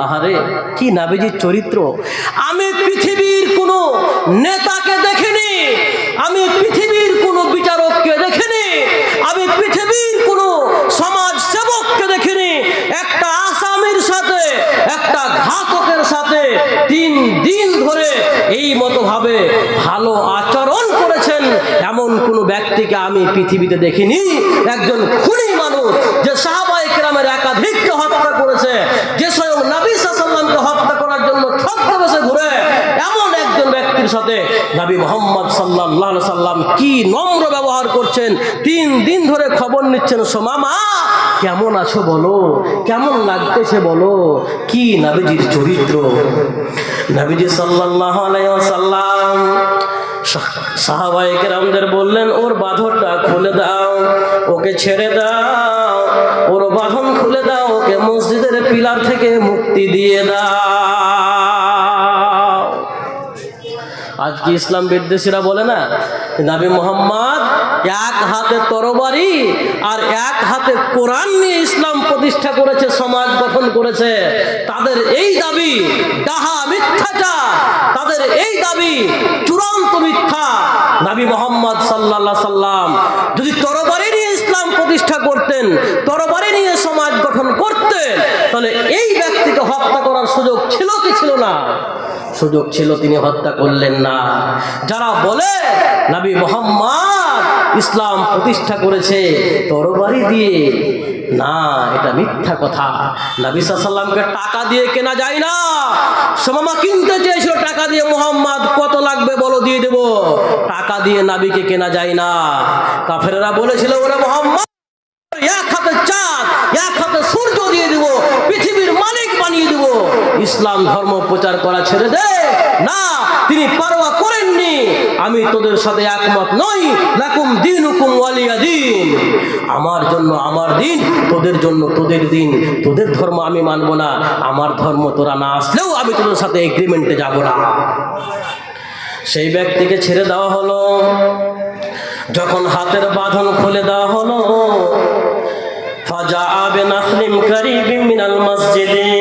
আহারে, কি নাবিজির চরিত্র? আমি পৃথিবীর কোনো নেতাকে দেখিনি। আমি পৃথিবীর কোনো বিচারককে দেখিনি। আমি পৃথিবীর কোনো সমাজ সেবককে দেখিনি। একটা আসামির সাথে, একটা ঘাতকের সাথে তিন দিন ধরে এই মতোভাবে ভালো আচরণ করেছেন। এমন কোনো ব্যক্তিকে আমি পৃথিবীতে দেখিনি। একজন খুনি মানুষ, যে হত্যা করেছে যে স্বয়ং নবী সাল্লামকে হত্যা করার জন্য ছদ্মবেশে ঘুরে। এমন একজন ব্যক্তির সাথে নবী মোহাম্মদ সাল্লাহ সাল্লাম কি নম্র ব্যবহার করছেন? তিন দিন ধরে খবর নিচ্ছেন, সোমামা, কেমন আছো বলো? কেমন লাগতেছে বলো? কি নাবিজির চরিত্র? নাবিজি সাল্লাহ সাল্লাম সাহাবাহিক রামদের বললেন, ওর বাঁধরটা খুলে দাও, ওকে ছেড়ে দাও। ওর বাঁধন খুলে দাও, ওকে মসজিদের পিলার থেকে মুক্তি দিয়ে দাও। আজকে ইসলাম বিদ্বেষীরা বলে না? নাবি মোহাম্মদ এক হাতে তরবারি আর এক হাতে কোরআন নিয়ে ইসলাম প্রতিষ্ঠা করেছে, সমাজ গঠন করেছে। তাদের এই দাবি ডাহা মিথ্যাচার। তাদের এই দাবি চূড়ান্ত মিথ্যা। নাবি মোহাম্মদ সাল্লাহ সাল্লাম যদি তরবারি নিয়ে ইসলাম প্রতিষ্ঠা করতেন, তরবারি তাহলে এই ব্যক্তিকে হত্যা করার সুযোগ ছিল কি ছিল না? সুযোগ ছিল তিনি হত্যা করলেন না। যারা বলে নবী মোহাম্মদ ইসলাম প্রতিষ্ঠা করেছে তরবারি দিয়ে, না, এটা মিথ্যা কথা। নবী সাল্লামকে টাকা দিয়ে কেনা যায় না। সোমামা কিনতে চেয়েছিল টাকা দিয়ে, মোহাম্মদ, কত লাগবে বলো, দিয়ে দেব। টাকা দিয়ে নাবিকে কেনা যায় না। কাফেরেরা বলেছিল, ওরা মোহাম্মদ চাঁদ এক হাতে সূর্য দিয়ে দিব পৃথিবীর মালিক বানিয়ে দিব ইসলাম ধর্ম প্রচার করা ছেড়ে দে। না, তিনি পারোয়া করেননি। আমি তোদের সাথে একমত নই। লাকুম দিন হুকুম ওয়ালিয়া দিন। আমার জন্য আমার দিন, তোদের জন্য তোদের দিন। তোদের ধর্ম আমি মানব না। আমার ধর্ম তোরা না আসলেও আমি তোদের সাথে এগ্রিমেন্টে যাব না। সেই ব্যক্তিকে ছেড়ে দেওয়া হলো। যখন হাতের বাঁধন খুলে দেওয়া হলো ফাজা আবে নাসলিম কারিবিম মিনাল মসজিদে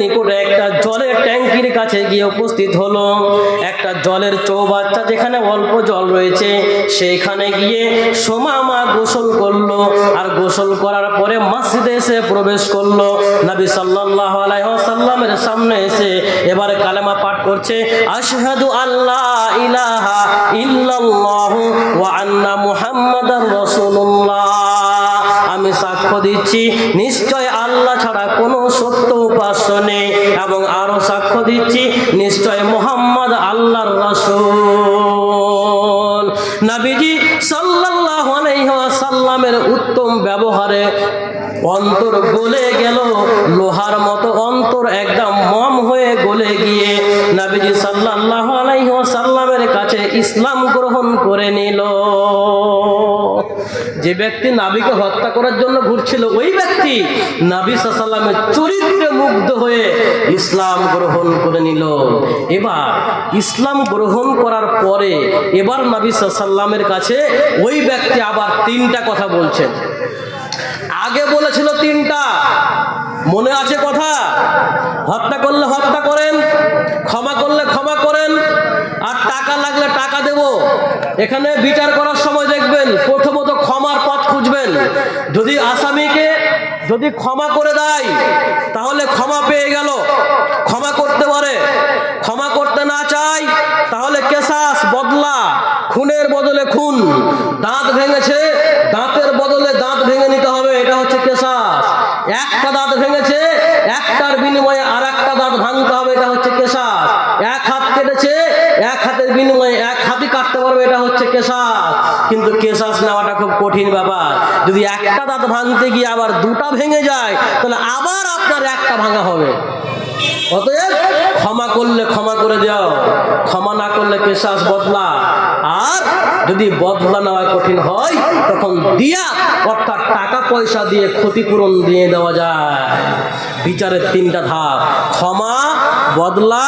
নিকটে একটা জলের ট্যাঙ্কির কাছে গিয়ে উপস্থিত হলো। একটা জলের চৌবাচ্চা যেখানে অল্প জল রয়েছে সেইখানে গিয়ে সোমামা গোসল করল। আর গোসল করার পরে মসজিদে এসে প্রবেশ করল। নবী সাল্লাল্লাহু আলাইহি ওয়াসাল্লামের সামনে এসে এবারে কালেমা পাঠ করছে, আশহাদু আল্লাহ ইলাহা ইল্লাল্লাহু ওয়া আন্না মুহাম্মাদার রাসূলুল্লাহ। সাক্ষ্য দিচ্ছি, নিশ্চয় আল্লাহ ছাড়া কোনো সত্য উপাস্য নেই। এবং আরও সাক্ষ্য দিচ্ছি, নিশ্চয় মোহাম্মদ আল্লাহর রাসূল। নবীজি সাল্লাল্লাহু আলাইহি ওয়াসাল্লামের উত্তম ব্যবহারে অন্তর গলে গেল, লোহার মতো অন্তর একদম মম হয়ে গলে গিয়ে নবীজি সাল্লাল্লাহু আলাইহি ওয়াসাল্লামের কাছে ইসলাম গ্রহণ করে নিল। যে ব্যক্তি নাবিকে হত্যা করার জন্য ঘুরছিল, ওই ব্যক্তি নাবি সাল্লামের চরিত্রে মুগ্ধ হয়ে ইসলাম গ্রহণ করে নিল। এবার ইসলাম গ্রহণ করার পরে এবার নাবি সাল্লামের কাছে ওই ব্যক্তি আবার তিনটা কথা বলছেন আগে বলেছিল তিনটা। মনে আছে কথা? হত্যা করলে হত্যা করেন, ক্ষমা করলে ক্ষমা করেন, আর টাকা লাগলে টাকা দেব। এখানে বিচার করার সময় দেখবেন প্রথমত খুঁজবেন যদি আসামিকে যদি ক্ষমা করে দেয়, তাহলে ক্ষমা পেয়ে গেল। ক্ষমা করতে পারে। ক্ষমা করতে না চাই তাহলে কেসাস, বদলা, খুনের বদলে খুন। দাঁত ভেঙেছে, দাঁতের বদলে দাঁত ভেঙে নিতে হবে, এটা হচ্ছে কেসাস। একটা দাঁত ভেঙেছে, একটার বিনিময়ে আর একটা দাঁত ভাঙতে হবে, এটা হচ্ছে কেসাস। এক হাত কেটেছে, এক হাতের বিনিময়ে এক হাতই কাটতে পারবে, এটা হচ্ছে কেসাস। কিন্তু কেসাস নেওয়াটা কঠিন ব্যাপার। যদি একটা দাঁত ভাঙতে গিয়ে আবার দুটা ভেঙে যায়, তাহলে আবার আপনার একটা ভাঙা হবে। অতএব ক্ষমা করলে ক্ষমা করে দাও, ক্ষমা না করলে পেশাস বদলা। আর যদি বদলা নেওয়া কঠিন হয়, তখন দিয়া অর্থাৎ টাকা পয়সা দিয়ে ক্ষতিপূরণ দিয়ে দেওয়া যায়। বিচারের তিনটা ধাপ, ক্ষমা, বদলা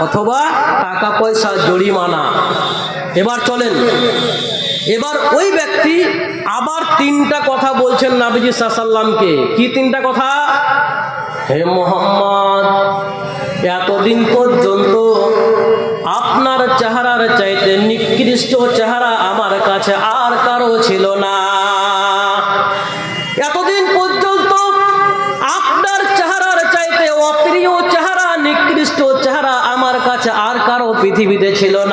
অথবা টাকা পয়সা জরিমানা। এবার চলেন। এবার ওই ব্যক্তি আবার তিনটা কথা বলছেন নাবিজি সাল্লামকে কি তিনটা কথা? হে মোহাম্মদ, এতদিন পর্যন্ত আপনার চেহারার চাইতে নিকৃষ্ট চেহারা আমার কাছে আর কারও ছিল না। এতদিন পর্যন্ত আপনার চেহারার চাইতে অপ্রিয় চেহারা, নিকৃষ্ট চেহারা আমার কাছে আর পৃথিবীতে ছিল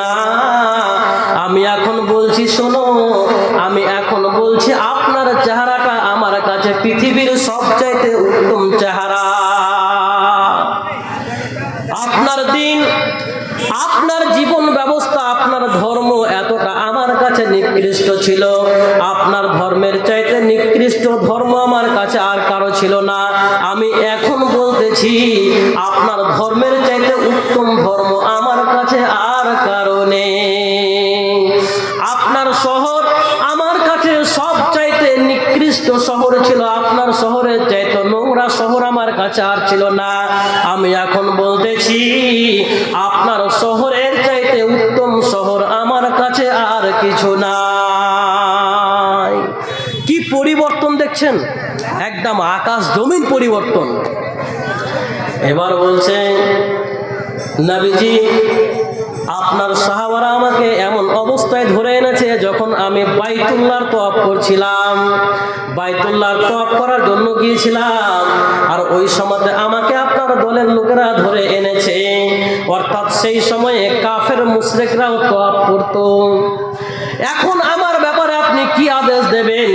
বলছি, শোনো, আমি এখন বলছি, আপনার চেহারাটা আমার কাছে পৃথিবীর সবচাইতে উত্তম চেহারা। আপনার দিন, আপনার জীবন ব্যবস্থা, আপনার ধর্ম এতটা আমার কাছে নিকৃষ্ট ছিল। আপনার ধর্মের চাইতে নিকৃষ্ট ধর্ম আমার কাছে আর কারও ছিল না। আমি এখন বলতেছি, আপনার ধর্মের চাইতে উত্তম ধর্ম আমার কাছে আর কারণে শহর ছিল আপনার শহরের চাইতে নোংরা শহর আমার কাছে আর ছিল না। আমি এখন বলতেছি, আপনার শহরের চাইতে উত্তম শহর আমার কাছে আর কিছু নাই। কি পরিবর্তন দেখছেন? একদম আকাশ জমিন পরিবর্তন। এবার বলছে, নবীজি, আপনার সাহাবারা আমাকে আমি বাইতুল্লাহর তপ করছিলাম। বাইতুল্লার তপ করার জন্য গিয়েছিলাম। আর ওই সময় আমাকে আপনার দলের লোকেরা ধরে এনেছে। অর্থাৎ সেই সময়ে কাফের মুশরিকরাও তপ করত। এখন আমার ব্যাপারে আপনি কি আদেশ দেবেন?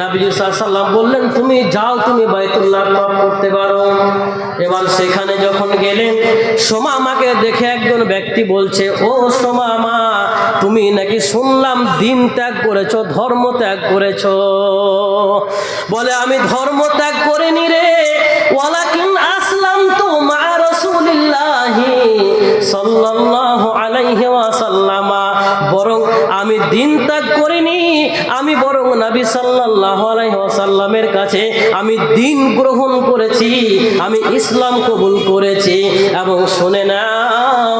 নবী সাল্লাম বললেন, তুমি যাও, তুমি বাইতুল্লাহ তপ করতে পারো। এবার সেখানে যখন গেলেন, সোমা আমাকে দেখে একজন ব্যক্তি বলছে, ও সোমা মা, তুমি নাকি শুনলাম দিন ত্যাগ করেছ, ধর্ম ত্যাগ করেছ? বলে, আমি ধর্ম ত্যাগ করিনি রে। ওয়ালাকিন আসলাম তো মা রসুলিল্লাহি সাল্লাল্লাহু আলাইহি ওয়াসাল্লামা। বরং আমি দিন ত্যাগ করিনি, আমি বরং নবী সাল্লাল্লাহু আলাইহি ওয়াসাল্লামের কাছে আমি দিন গ্রহণ করেছি, আমি ইসলাম কবুল করেছি। এবং শুনে নাও,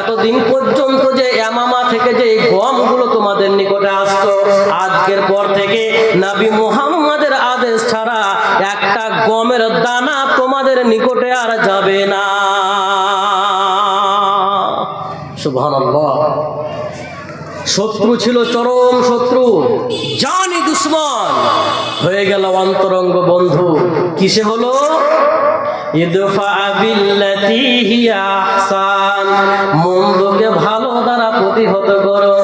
এতদিন পর্যন্ত যে এমামা থেকে যে গমগুলো তোমাদের নিকটে আসতো, আজকের পর থেকে নবী মুহাম্মাদের আদেশ ছাড়া একটা গমের দানা তোমাদের নিকটে আর যাবে না। সুবহানাল্লাহ। শত্রু ছিল চরম শত্রু। জানি দুশ্মন। হয়ে গেল অন্তরঙ্গ বন্ধু। কিসে হলো? মন্দকে ভালো দ্বারা প্রতিহত করো।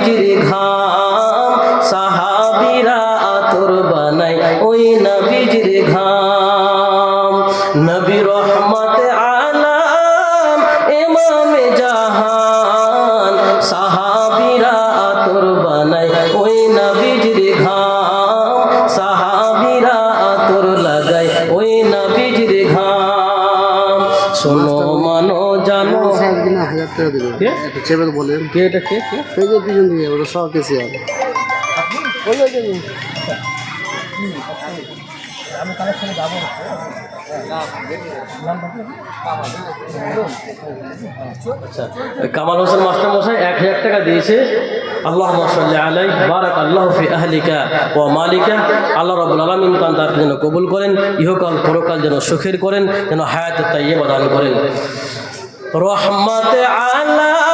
নবীজির ঘাম একটা চেপে বলেন? কে এটা কে? কে? এই যে পিছন দিকে ওটা সব কিছু আর। আচ্ছা ওই কামাল হোসেন মাস্টার মশাই এক হাজার টাকা দিয়েছে। আল্লাহ আলাই বারাক আল্লাহ ফি আহলিকা ও মালিকা। আল্লাহ রাব্বুল আলামিন তান তার যেন কবুল করেন ইহকাল পরকাল যেন সুখের করেন যেন হায়াত তাইয়্যিবা দান করেন। রহমত আলাম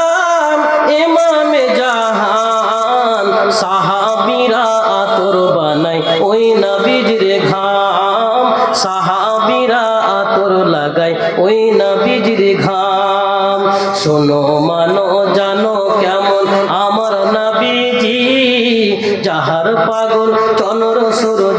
ইমামে জাহান, সাহাবিরা আতর বানাই ওই নবীজির ঘাম, সাহাবিরা আতর লাগাই ওই নবীজির ঘাম, শোনো মানো, জানো কেমন? আমার নবীজি, যাহার পাগল চন্দ্র সূর্য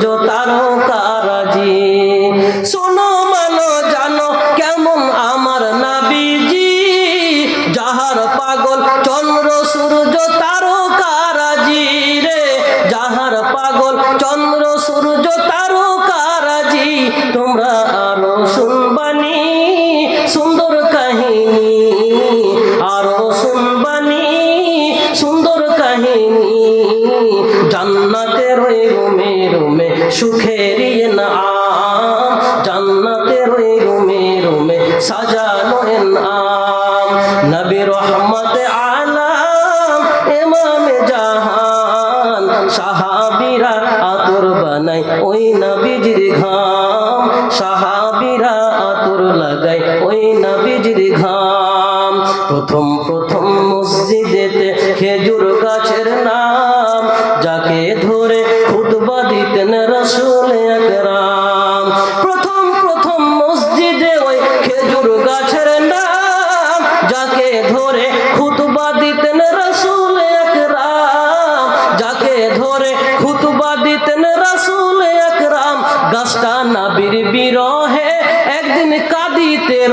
ওই নাবিজির ঘাম প্রথম প্রথম মসজিদেতে খেজুর গাছের নাম, যাকে ধরে খুতবা দিতেন রসুল একরাম। প্রথম প্রথম মসজিদে ওই খেজুর গাছের নাম, যাকে ধরে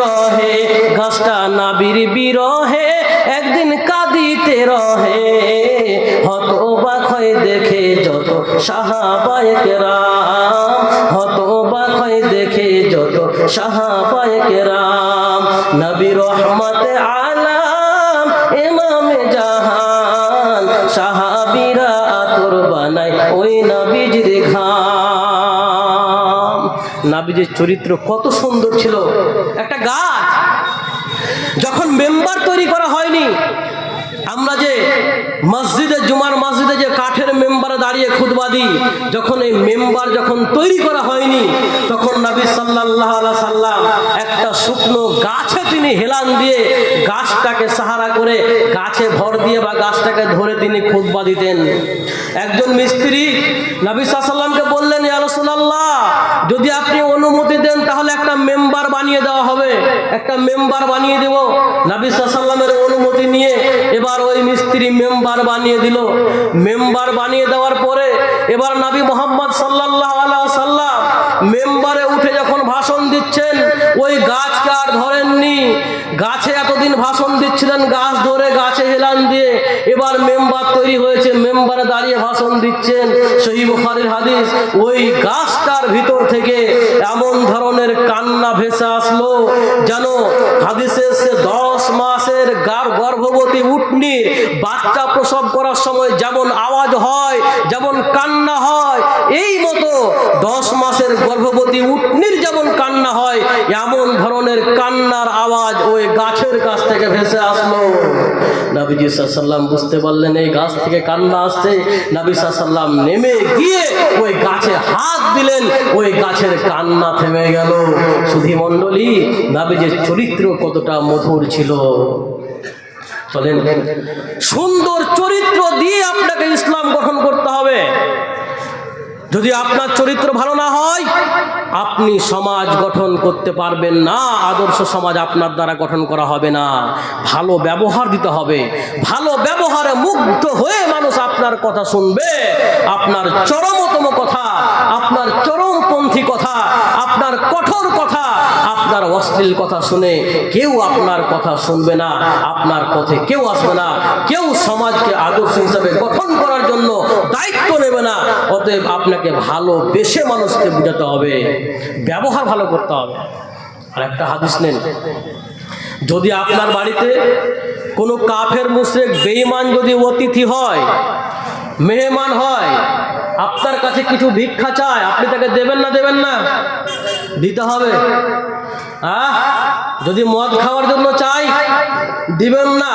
রহে গাছটা নাবির বিরহে, একদিন কাঁদিতে রহে। হত অবাক হয়ে দেখে যত সাহাবায়ক রাম হত অবাক হয়ে দেখে যত সাহাবায়ক রাম নবী রহমত আলাম, ইমামে জাহান, সাহাবিরা আতর বানাই ওই নবীজির ঘাম। নাবিজের চরিত্র কত সুন্দর ছিল। একটা গাছ। যখন মেম্বার তৈরি করা হয়নি, আমরা যে মসজিদে, জুমার মসজিদে যে কাঠের মেম্বারে দাঁড়িয়ে খুদবা দিই। যখন এই মেম্বার যখন তৈরি করা হয়নি, তখন নবী আলাইহি সাল্লাম একটা শুকনো গাছে তিনি হেলান দিয়ে গাছটাকে সাহারা করে গাছে ভর দিয়ে বা গাছটাকে ধরে তিনি খুদবা দিতেন। একজন মিস্ত্রি নবী সাল্লামকে বললেন, ইয়া রাসূলুল্লাহ, যদি আপনি অনুমতি দেন, তাহলে একটা মেম্বার বানিয়ে দেওয়া হবে। একটা মেম্বার বানিয়ে দেব। নবী সাল্লামের অনুমতি নিয়ে এবার ওই মিস্ত্রি মেম্বার বানিয়ে দিল। মেম্বার বানিয়ে দেওয়ার এবার নবী মোহাম্মদ আলাইহি সাল্লাম মেম্বারে উঠে যখন ভাষণ দিচ্ছেন, ওই গাছকে আর ধরেননি। গাছে এতদিন ভাষণ দিচ্ছিলেন, গাছ ধরে গাছে হেলান দিয়ে এবার মেম্বার তৈরি হয়েছে, মেম্বারে দাঁড়িয়ে ভাষণ দিচ্ছেন। সহি বুখারীর হাদিস, ওই গাছটার ভিতর থেকে এমন ধরনের কান্না ভেসে আসলো, যেন হাদিসে সে দশ মাসের গার গর্ভবতী উটনির বাচ্চা প্রসব করার সময় যেমন আওয়াজ হয়, যেমন কান্না হয়, এই মতো দশ মাসের গর্ভবতী উটনির যেমন কান্না হয়, এমন ধরনের কান্নার আওয়াজ ওই গাছের কাছ থেকে ভেসে আসলো। নাবিজি সাল্লাম বুঝতে পারলেন, এই গাছ থেকে কান্না আসছে। নাবি সাল্লাম নেমে গিয়ে ওই গাছে হাত দিলেন, ওই গাছের কান্না থেমে গেল। সুধী মণ্ডলী নাবিজের চরিত্র কতটা মধুর ছিল। চলেন। সুন্দর চরিত্র দিয়ে আপনাকে ইসলাম গঠন করতে হবে। যদি আপনার চরিত্র ভালো না হয়, আপনি সমাজ গঠন করতে পারবেন না, আদর্শ সমাজ আপনার দ্বারা গঠন করা হবে না। ভালো ব্যবহার দিতে হবে। ভালো ব্যবহারে মুগ্ধ হয়ে মানুষ আপনার কথা শুনবে। আপনার চরমতম কথা, আপনার চরমপন্থী কথা, আপনার কঠোর আপনার অশ্লীল কথা শুনে কেউ আপনার কথা শুনবে না, আপনার পথে কেউ আসবে না। কেউ সমাজকে আদর্শ হিসাবে গঠন করার জন্য দায়িত্ব নেবে না। অতএব আপনাকে ভালো বেশে মানুষকে বুঝাতে হবে, ব্যবহার ভালো করতে হবে। আর একটা হাদিস নেন, যদি আপনার বাড়িতে কোনো কাফের, মুশ্রেক বেইমান যদি অতিথি হয়, মেহমান হয়, আপনার কাছে কিছু ভিক্ষা চায়, আপনি তাকে দেবেন না দেবেন না? দিতে হবে। যদি মদ খাওয়ার জন্য চাই, দিবেন না।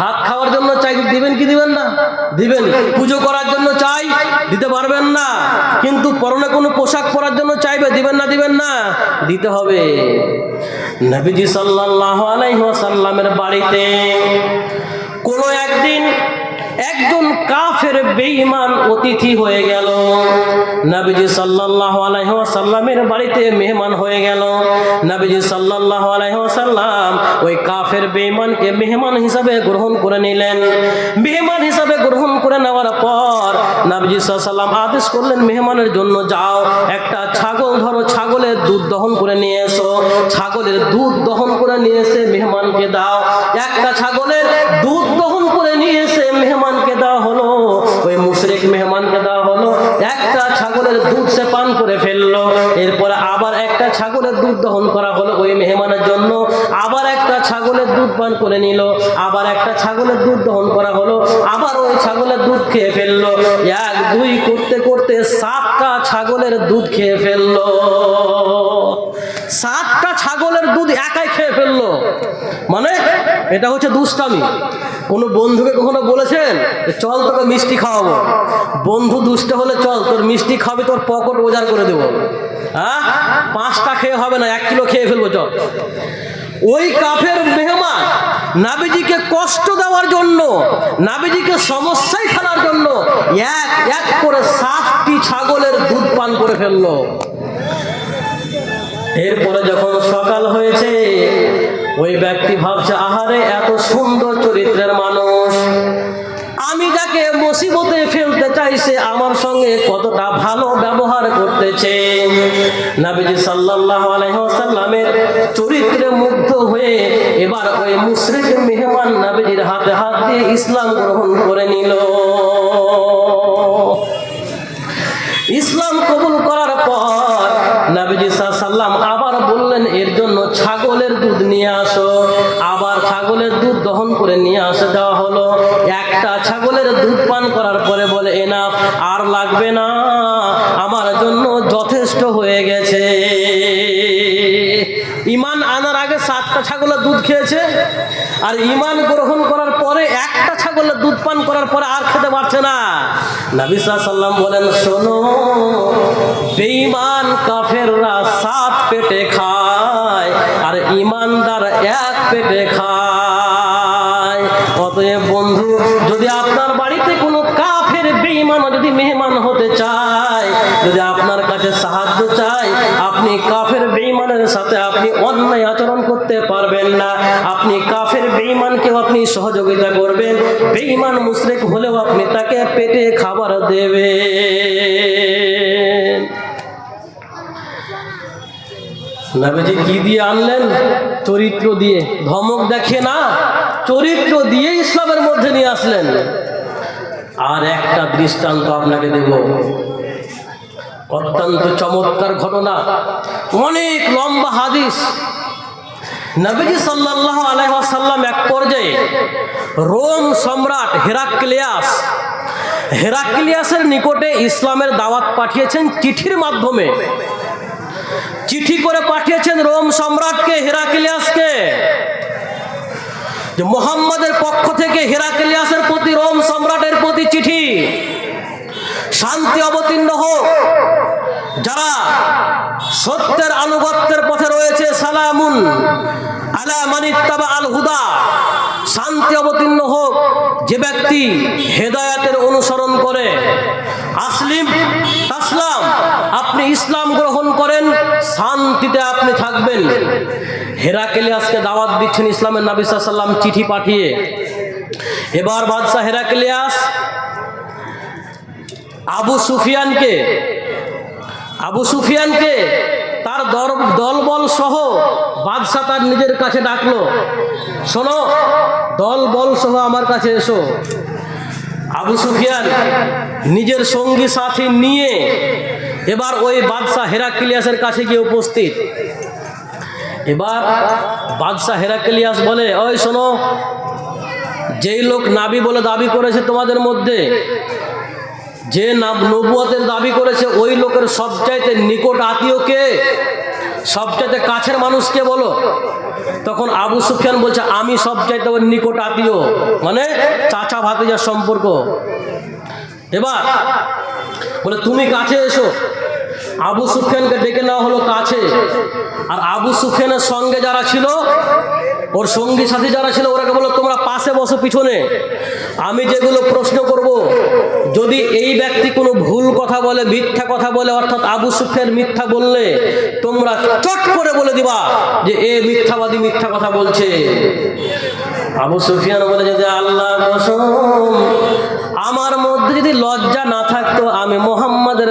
ভাত খাওয়ার জন্য চাই, দিবেন কি দিবেন না? দিবেন। পুজো করার জন্য চাই, দিতে পারবেন না। কিন্তু পরনে কোনো পোশাক পরার জন্য চাইবে, দিবেন না দিবেন না। দিতে হবে। নবীজি সাল্লাল্লাহু আলাইহি ওয়াসাল্লামের বাড়িতে কোনো একদিন একজন কাফের বেঈমান অতিথি হয়ে গেল। নবীজি সাল্লাল্লাহু আলাইহি ওয়াসাল্লামের বাড়িতে মেহমান হয়ে গেল। নবীজি সাল্লাল্লাহু আলাইহি ওয়াসাল্লাম ওই কাফের বেঈমানকে মেহমান হিসাবে গ্রহণ করে নিলেন। মেহমান হিসাবে গ্রহণ করে নেওয়ার পর নবীজি সাল্লাল্লাহু আদেশ করলেন মেহমানের জন্য, যাও, একটা ছাগল ধরো, ছাগলের দুধ দহন করে নিয়ে এসো। ছাগলের দুধ দহন করে নিয়ে এসে মেহমানকে দাও। একটা ছাগলের দুধ দহন করে নিয়ে এসে মেহমানকে দেওয়া হলো, ওই মুশরিক মেহমানকে দেওয়া হলো। একটা ছাগলের দুধ সে পান করে ফেলল। এরপরে আবার একটা ছাগলের দুধ দহন করা হলো ওই মেহমানের জন্য। আবার ছাগলের দুধ পান করে নিল, আবার একটা ছাগলের দুধ দহন করা হলো, আবার ওই ছাগলের দুধ খেয়ে ফেলল। এক, দুই, করতে করতে সাতটা ছাগলের দুধ খেয়ে ফেলল। সাতটা ছাগলের দুধ একাই খেয়ে ফেলল। মানে এটা হচ্ছে দুষ্টামি। কোনো বন্ধুকে কখনো বলেছেন চল তোকে মিষ্টি খাওয়াবো। বন্ধু দুষ্ট হলে চল, তোর মিষ্টি খাবি তোর পকেট ওজার করে দেবো। হ্যাঁ পাঁচটা খেয়ে হবে না, এক কিলো খেয়ে ফেলব, চল। ওই কাফের মেহমান নাবিজিকে কষ্ট দেওয়ার জন্য, নাবিজিকে সমস্যায় ফেলার জন্য এক এক করে সাতটি ছাগলের দুধ পান করে ফেলল। এরপরে যখন সকাল হয়েছে, ওই ব্যক্তি ভাবছে, আহারে, এত সুন্দর চরিত্রের মানুষ। আমি যাকে মুসিবতে ফেলতে চাইছে, আমার সঙ্গে কতটা ভালো ব্যবহার করতেছে। নাবিজি সাল্লাল্লাহু আলাইহি ওয়াসাল্লামের চরিত্রে মুগ্ধ হয়ে এবার ওই মুশরিক মেহমান নাবিজির হাতে হাত দিয়ে ইসলাম গ্রহণ করে নিল। ইসলাম কবুল করার পর নবীজি সাল্লাম আবার বললেন, এর জন্য ছাগলের দুধ নিয়ে আসো। আবার ছাগলের দুধ দহন করে নিয়ে আসে দেওয়া হলো। ছাগলের দুধ পান করার পরে বলে এনা আর লাগবে না, আমার জন্য যথেষ্ট হয়ে গেছে। ইমান আনার আগে সাতটা ছাগলের দুধ খেয়েছে, আর ইমান গ্রহণ করার পরে একটা ছাগলের দুধ পান করার পরে আর খেতে পারছে না। নবী সাল্লাম বলেন, শোনো, বেঈমান কাফেররা সাত পেটে খায়, আর ইমানদার এক পেটে খায়। অতএব বন্ধু। যদি আপনার বাড়িতে কোনো কাফের বেঈমান যদি মেহমান হতে চায়, যদি আপনার কাছে সাহায্য চায়, আপনি কাফের বেঈমানের সাথে আপনি অন্যায় আচরণ করতে পারবেন না। আপনি কাফের বেঈমানকেও আপনি সহযোগিতা করবেন। বেঈমান মুশরিক হলেও আপনি তাকে পেটে খাবার দেবেন। নবীজি, কি দিয়ে আনলেন? চরিত্র দিয়ে। ধমক দেখে না? চরিত্র দিয়ে ইসলামের মধ্যে নিয়ে আসলেন। আর একটা দৃষ্টান্ত আপনাকে দেব। অত্যন্ত চমৎকার ঘটনা। অনেক লম্বা হাদিস। নবীজি সাল্লাল্লাহু আলাইহি ওয়াসাল্লাম এক পর্যায়ে রোম সম্রাট হেরাক্লিয়াস, হেরাক্লিয়াসের নিকটে ইসলামের দাওয়াত পাঠিয়েছেন চিঠির মাধ্যমে। চিঠি করে পাঠিয়েছেন রোম সম্রাটকে, হেরাক্লিয়াসকে। যে মোহাম্মদের পক্ষ থেকে হেরাক্লিয়াসের প্রতি, রোম সম্রাটের প্রতি চিঠি। শান্তি অবতীর্ণ হোক। যারা সত্যের আনুগত্যের পথে রয়েছে, সালামুন আলা মানিত্তাবা আল হুদা। শান্তি অবতীর্ণ হোক। যে ব্যক্তি হেদায়াতের অনুসরণ করে, আসলিম, তাসলাম আপনি ইসলাম গ্রহণ করেন শান্তিতে আপনি থাকবেন। হেরাকেলিয়াসকে দাওয়াত দিচ্ছেন ইসলামের নবী সাল্লাম চিঠি পাঠিয়ে। এবার বাদশাহ হেরাকেলিয়াস আবু সুফিয়ানকে আবু সুফিয়ানকে তার দলবল সহ বাদশাহ তার নিজের কাছে ডাকলো। শোনো দল বল সহ আমার কাছে এসো। আবু সুফিয়ান নিজের সঙ্গী সাথী নিয়ে এবার ওই বাদশাহ হেরাক্লিয়াসের কাছে গিয়ে উপস্থিত। এবার বাদশাহ হেরাক্লিয়াস বলে, ওই শোনো, যেই লোক নাবি বলে দাবি করেছে তোমাদের মধ্যে, যে নাব- নবুয়তের দাবি করেছে, ওই লোকের সবচাইতে নিকট আত্মীয়কে সবচাইতে কাছের মানুষকে বলো? তখন আবু সুফিয়ান বলছে, আমি সবচাইতে ওর নিকট আত্মীয়। মানে চাচা ভাতিজার সম্পর্ক। এবার বলে, তুমি কাছে এসো। আবু সুফিয়ানকে ডেকে নেওয়া হলো কাছে। আর আবু সুফিয়ানের সঙ্গে যারা ছিল, ওর সঙ্গী সাথী যারা ছিল, ওরাকে বলো তোমরা পাশে বসো পিছনে। আমি যেগুলো প্রশ্ন করব, যদি এই ব্যক্তি কোনো ভুল কথা বলে, মিথ্যা কথা বলে, অর্থাৎ আবু সুফিয়ান মিথ্যা বললে, তোমরা চট করে বলে দিবা যে, এ মিথ্যাবাদী মিথ্যা কথা বলছে। আবু সুফিয়ান বলে, যদি আল্লাহ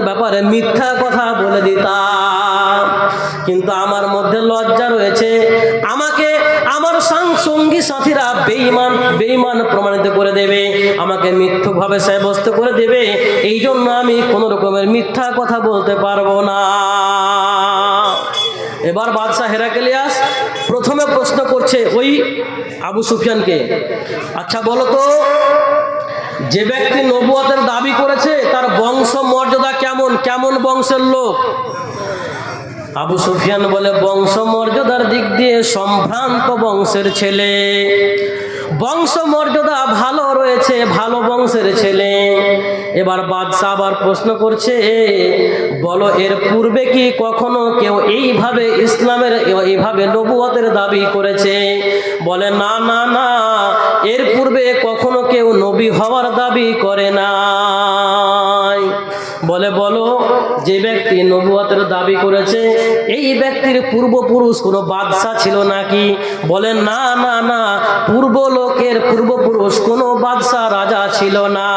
ব্যাপারে মিথ্যা কথা বলে দিতাম। কিন্তু আমার মধ্যে লজ্জা রয়েছে। আমাকে, আমার সাং- সঙ্গী সাথীরা বেঈমান বেঈমান প্রমাণিত করে দেবে। আমাকে মিথ্যকভাবে সাব্যস্ত করে দেবে। এই জন্য আমি কোনো রকমের মিথ্যা কথা বলতে পারব না। এবার বাদশাহ হেরাকেলিয়াস প্রথমে প্রশ্ন করছে ওই আবু সুফিয়ানকে। আচ্ছা বলো তো যে ব্যক্তি নবুয়তের দাবি করেছে, তার বংশ মর্যাদা কেমন? কেমন বংশের লোক? আবু সুফিয়ান বলে, বংশ মর্যাদার দিক দিয়ে সম্ভ্রান্ত বংশের ছেলে। বংশ মর্যাদা ভালো রয়েছে, ভালো বংশের ছেলে। এবার বাদশাহ আবার প্রশ্ন করছে, বলো, এর পূর্বে কি কখনো কেউ এইভাবে ইসলামের, এইভাবে নবুয়তের দাবি করেছে? বলে, না না না। এর পূর্বে কখনো কেউ নবী হওয়ার দাবি করে নাই। বলে, বলো, যে ব্যক্তি নবুয়াতের দাবি করেছে, এই ব্যক্তির পূর্বপুরুষ কোনো বাদশাহ ছিল নাকি? বলে, না না না পূর্ব লোকের পূর্বপুরুষ কোনো বাদশাহ রাজা ছিল না।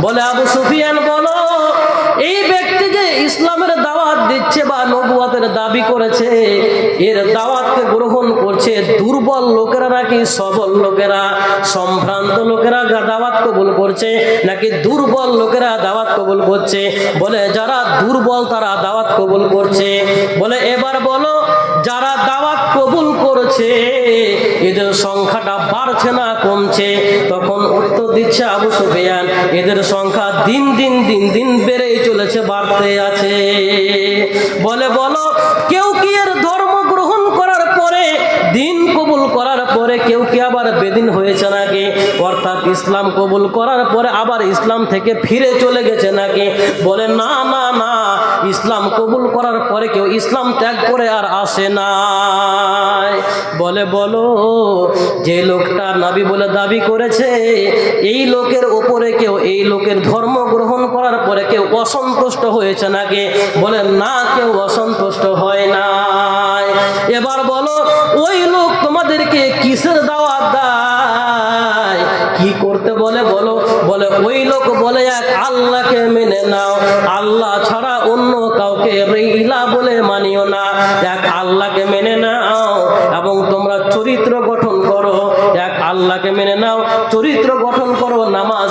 বলে, আবু সুফিয়ান, বলো, এই ব্যক্তি ইসলামের দাওয়াত দিচ্ছে বা নবুয়াতের দাবি করেছে, এর দাওয়াতকে গ্রহণ করছে দুর্বল লোকেরা নাকি সবল লোকেরা, সম্ভ্রান্ত লোকেরা দাওয়াত কবুল করছে, নাকি দুর্বল লোকেরা দাওয়াত কবুল করছে? বলে, যারা দুর্বল তারা দাওয়াত কবুল করছে। বলে, এবার বলো যারা দাওয়াত কবুল করছে, এদের সংখ্যাটা বাড়ছে না, কমছে। তখন উত্তর দিচ্ছে আবু সুফিয়ান, এদের সংখ্যা দিন দিন দিন দিন বেড়েই চলেছে, বাড়তে আছে। বলে, বলো, কেউ কি এর ধর্ম গ্রহণ করার পরে, দিন কবুল করার পরে কেউ কি আবার বেদিন হয়েছে নাকি? অর্থাৎ ইসলাম কবুল করার পরে আবার ইসলাম থেকে ফিরে চলে গেছে নাকি? বলে, না না ইসলাম কবুল করার পরে কেউ ইসলাম ত্যাগ করে আর আসে না বলে, বলো, যে লোকটা নাবি বলে দাবি করেছে, এই লোকের ওপরে কেউ এই লোকের ধর্ম গ্রহণ করার পরে কেউ অসন্তুষ্ট হয়েছে নাকি? বলে, না, কেউ অসন্তুষ্ট হয় না এবার বলো, ওই লোক তোমাদেরকে কিসের দাওয়াত দেয়? কি করতে বলে বলো? বলে, ওই লোক বলে এক, আল্লাহকে মেনে নাও। আল্লাহ ছাড়া অন্য কাউকে ইলা বলে মানিও না। এক, আল্লাহকে মেনে নাও এবং তোমরা চরিত্র গঠন করো। এক, আল্লাহকে মেনে নাও, চরিত্র গঠন করো, নামাজ